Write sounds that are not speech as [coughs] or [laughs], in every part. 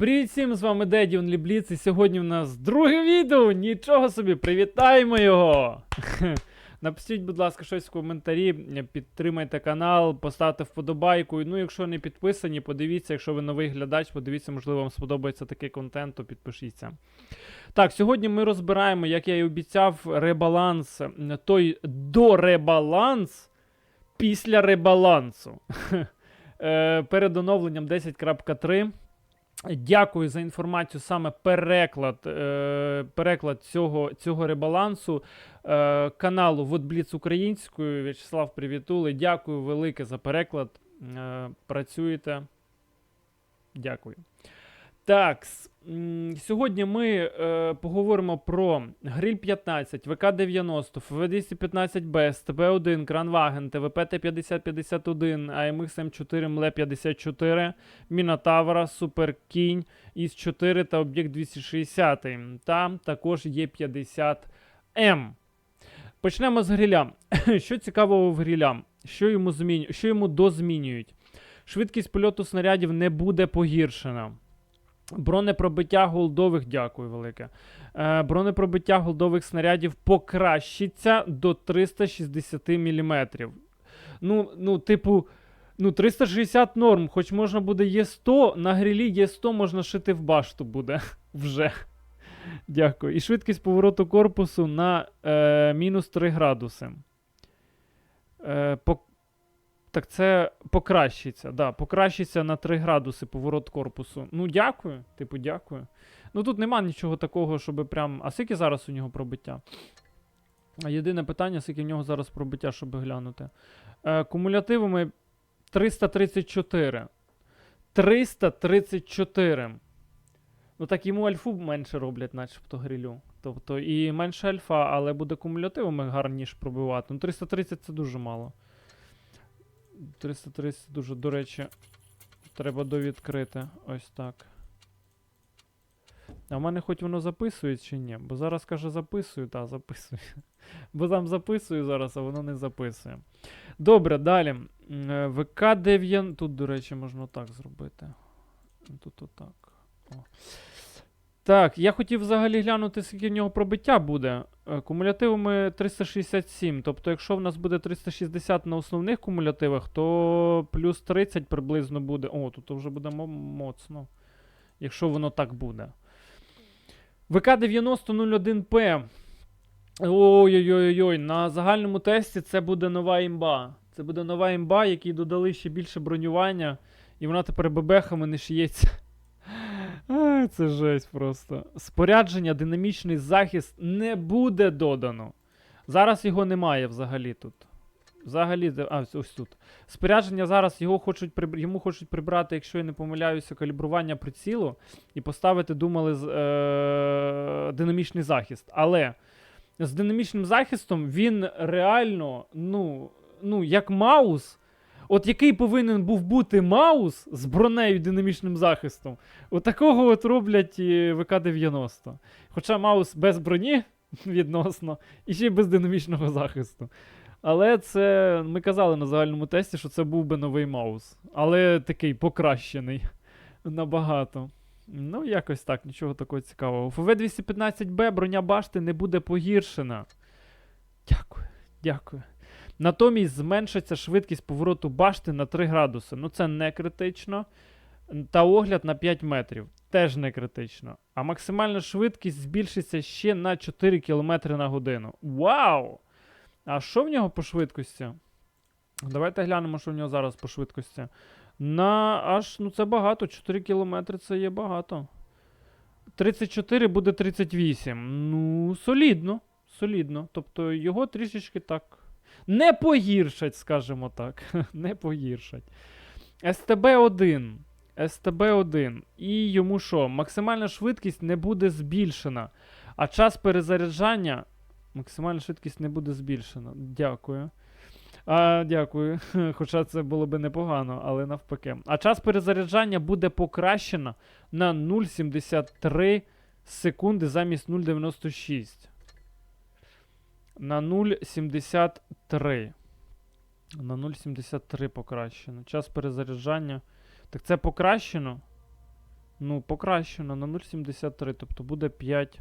Привіт всім, з вами Деді Онлібліц, і сьогодні в нас друге відео. Нічого собі, привітаємо його! [laughs] Напишіть, будь ласка, щось в коментарі, підтримайте канал, поставте вподобайку. Ну, якщо не підписані, подивіться, якщо ви новий глядач, подивіться, можливо, вам сподобається такий контент, то підпишіться. Так, сьогодні ми розбираємо, як я і обіцяв, ребаланс, той доребаланс після ребалансу. [laughs] Е, Перед оновленням 10.3. Дякую за інформацію, саме переклад, е, переклад цього, цього ребалансу е, каналу Водбліц українською. В'ячеслав Привітули. Дякую велике за переклад. Е, працюєте. Дякую. Так, сьогодні ми е, поговоримо про Гриль 15, ВК-90, ФВ-215Б, СТБ-1, Кранваген, ТВП Т-5051, АМХ М4, МЛЕ-54, Мінотавра, Суперкінь, ІС-4 та Об'єкт 260. Та також є 50М. Почнемо з гриля. [coughs] Що цікавого в гриля? Що йому, зміню... Що йому дозмінюють? Швидкість польоту снарядів не буде погіршена. Бронепробиття голдових, дякую велике. Е, бронепробиття голдових снарядів покращиться до 360 мм. Ну, ну, типу, ну, 360 норм, хоч можна буде Є100, на грилі Є100 можна шити в башту буде [laughs] вже. Дякую. І швидкість повороту корпусу на е, мінус 3 градуси. Е, по... Так це покращиться. Да, покращиться на 3 градуси поворот корпусу. Ну, дякую. Типу, дякую. Ну тут нема нічого такого, щоб прям. А скільки зараз у нього пробиття? Єдине питання, скільки в нього зараз пробиття, щоб глянути. Е, кумулятивами 334. 334. Ну так йому альфу менше роблять, начебто грилю. Тобто і менше альфа, але буде кумулятивами гарніше пробивати. Ну 330 це дуже мало. 330 дуже, до речі, треба довідкрити. Ось так. А в мене хоч воно записує чи ні? Бо зараз каже записую, та записую. [laughs] Бо там записую зараз, а воно не записує. Добре, далі. Е, ВК-9. Тут, до речі, можна так зробити. Тут отак. О. Так, я хотів взагалі глянути, скільки в нього пробиття буде. Е, Кумулятивами 367. Тобто, якщо в нас буде 360 на основних кумулятивах, то плюс 30 приблизно буде. О, тут вже буде моцно. Якщо воно так буде. ВК-9001П. Ой-ой-ой, на загальному тесті це буде нова імба. Це буде нова імба, якій додали ще більше бронювання, і вона тепер бебехами не шиється. Це жесть просто. Спорядження, динамічний захист не буде додано. Зараз його немає взагалі тут. Взагалі, а, ось- тут. Спорядження зараз його хочуть йому хочуть прибрати, якщо я не помиляюся, калібрування прицілу і поставити, думали, з, е- динамічний захист. Але з динамічним захистом він реально, ну, ну, як маус. От який повинен був бути маус з бронею динамічним захистом, от такого от роблять ВК-90. Хоча маус без броні [laughs] відносно, і ще й без динамічного захисту. Але це ми казали на загальному тесті, що це був би новий маус. Але такий покращений [laughs] набагато. Ну, якось так, нічого такого цікавого. ФВ-215Б броня башти не буде погіршена. Дякую, дякую. Натомість зменшиться швидкість повороту башти на 3 градуси. Ну це не критично. Та огляд на 5 метрів. Теж не критично. А максимальна швидкість збільшиться ще на 4 км на годину. Вау! А що в нього по швидкості? Давайте глянемо, що в нього зараз по швидкості. На аж, ну це багато. 4 км це є багато. 34 буде 38. Ну, солідно. Солідно. Тобто його трішечки так. Не погіршать, скажімо так. [laughs] Не погіршать. СТБ-1. СТБ-1. І йому що? Максимальна швидкість не буде збільшена. А час перезаряджання. Максимальна швидкість не буде збільшена. Дякую. А, дякую. [laughs] Хоча це було би непогано, але навпаки. А час перезаряджання буде покращено на 0,73 секунди замість 0,96. На 0,73. На 0,73 покращено. Час перезаряджання. Так це покращено? Ну, покращено на 0,73, тобто буде 5.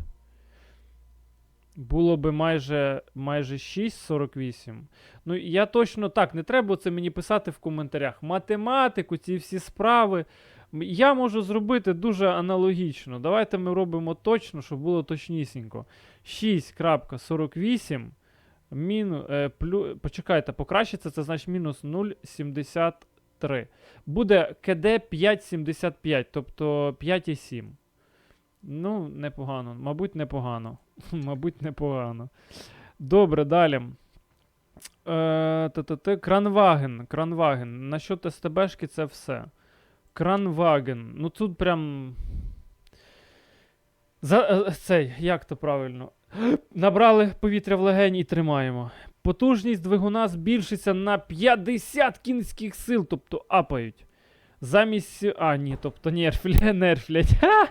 Було би майже, майже 6,48. Ну, я точно так, не треба це мені писати в коментарях. Математику, ці всі справи. Я можу зробити дуже аналогічно. Давайте ми робимо точно, щоб було точнісінько. 6.48 міну, е, плю, почекайте, покращиться, це значить мінус 0,73. Буде КД 5,75, тобто 5,7. Ну, непогано. Мабуть, непогано. [laughs] Мабуть, непогано. Добре, далі. Е, Кранваген. Кранваген. Насчет СТБшки це все. Кранваген. Ну тут прям. За, е, цей, як то правильно? Набрали повітря в легені і тримаємо. Потужність двигуна збільшиться на 50 кінських сил, тобто апають. Замість. А, ні, тобто нерфлять, [laughs] нерфлять. Ха!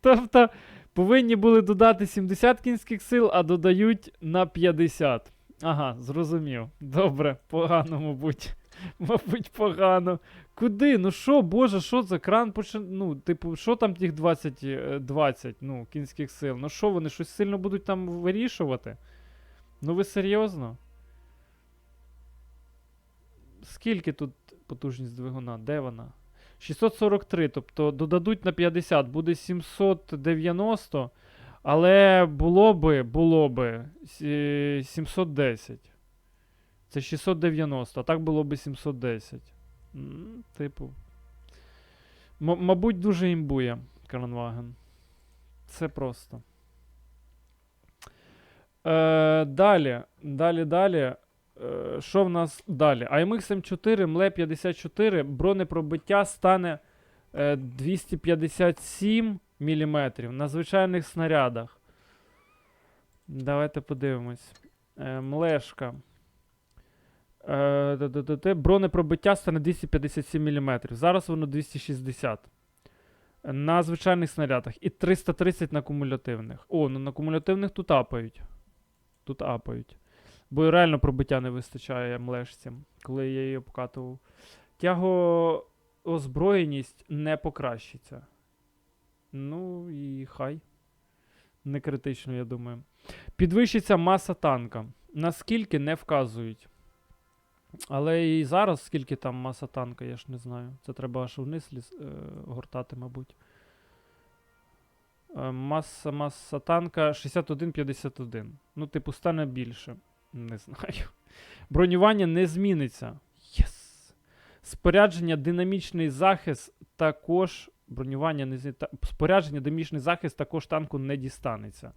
Тобто повинні були додати 70 кінських сил, а додають на 50. Ага, зрозумів. Добре, погано, мабуть. [laughs] Мабуть, погано. Куди? Ну що, боже, що це? Кран почи... Ну, типу, що там тих 20, е, 20 ну, кінських сил? Ну що, вони щось сильно будуть там вирішувати? Ну ви серйозно? Скільки тут потужність двигуна? Де вона? 643, тобто додадуть на 50, буде 790, але було би, було би 710. Це 690, а так було би 710. Типу. М- мабуть, дуже імбує Кранваген. Це просто. Е, далі, далі, далі. Е, що в нас далі? IMX M4, МЛЕ 54, бронепробиття стане е, 257 мм на звичайних снарядах. Давайте подивимось. Е, млешка. Е, бронепробиття стане 257 мм. Зараз воно 260. На звичайних снарядах. І 330 на кумулятивних. О, ну на кумулятивних тут апають. Тут апають. Бо реально пробиття не вистачає млешці, коли я її обкатував. Тягоозброєність не покращиться. Ну і хай. Не критично, я думаю. Підвищиться маса танка. Наскільки не вказують. Але і зараз, скільки там маса танка, я ж не знаю. Це треба аж вниз ліз, е, гортати, мабуть. Е, маса, маса танка 61,51. Ну, типу, стане більше. Не знаю. [laughs] Бронювання не зміниться. Єс. Спорядження динамічний захист також. Бронювання не змі- Спорядження динамічний захист також танку не дістанеться.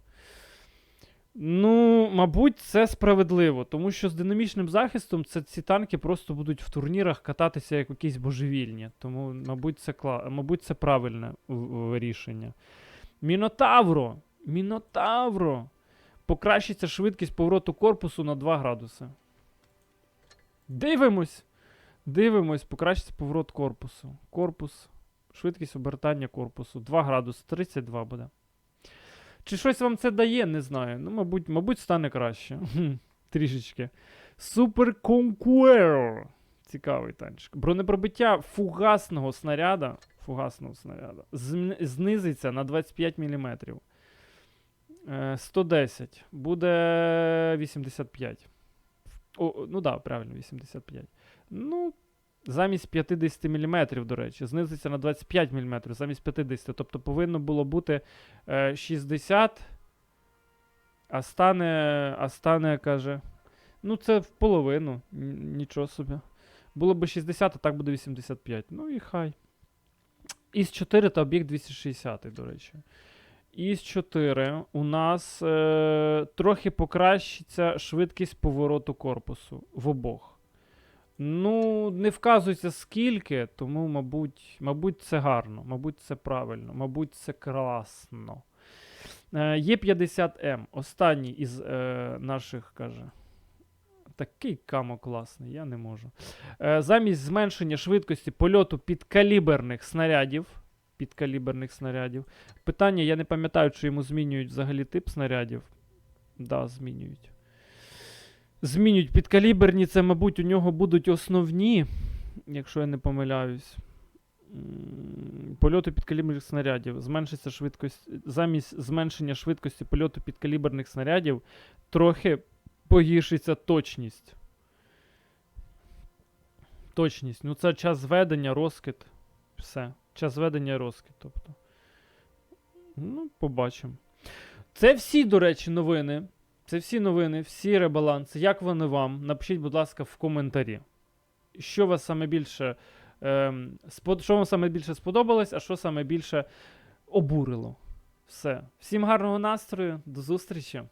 Ну, мабуть, це справедливо, тому що з динамічним захистом це, ці танки просто будуть в турнірах кататися як якісь божевільні. Тому, мабуть, це, кла... мабуть, це правильне рішення. Мінотавро! Мінотавро! Покращиться швидкість повороту корпусу на 2 градуси. Дивимось! Дивимось, покращиться поворот корпусу. Корпус. Швидкість обертання корпусу. 2 градуси, 32 буде. Чи щось вам це дає, не знаю. Ну, мабуть, мабуть, стане краще. Трішечки. Супер Conqueror. Цікавий танчик. Бронепробиття фугасного снаряда. Фугасного снаряда. Знизиться на 25 мм. Е, 110. Буде 85. О, ну так, да, правильно, 85. Ну, замість 50 мм, до речі, знизиться на 25 мм, замість 50. Тобто повинно було бути е, 60. А стане, а стане, каже. Ну, це в половину. Нічого собі. Було би 60, а так буде 85. Ну і хай. Із 4 та об'єкт 260, до речі. Із 4 у нас е, трохи покращиться швидкість повороту корпусу в обох. Ну, не вказується скільки, тому, мабуть, мабуть, це гарно, мабуть, це правильно, мабуть, це класно. Е, є 50М. Останній із е, наших каже. Такий камо класний, я не можу. Е, замість зменшення швидкості польоту підкаліберних снарядів. Підкаліберних снарядів. Питання, я не пам'ятаю, чи йому змінюють взагалі тип снарядів. Да, змінюють. Змінюють підкаліберні, це, мабуть, у нього будуть основні, якщо я не помиляюсь. М, Польоту підкаліберних снарядів. Зменшиться швидкість. Замість зменшення швидкості польоту підкаліберних снарядів трохи погіршиться точність. Точність. Ну, це час зведення, розкид. Все. Час зведення, розкид. Тобто. Ну, побачимо. Це всі, до речі, новини. Це всі новини, всі ребаланси. Як вони вам? Напишіть, будь ласка, в коментарі. Що вас саме більше. Ем, спод... Що вам саме більше сподобалось, а що саме більше обурило. Все. Всім гарного настрою, до зустрічі!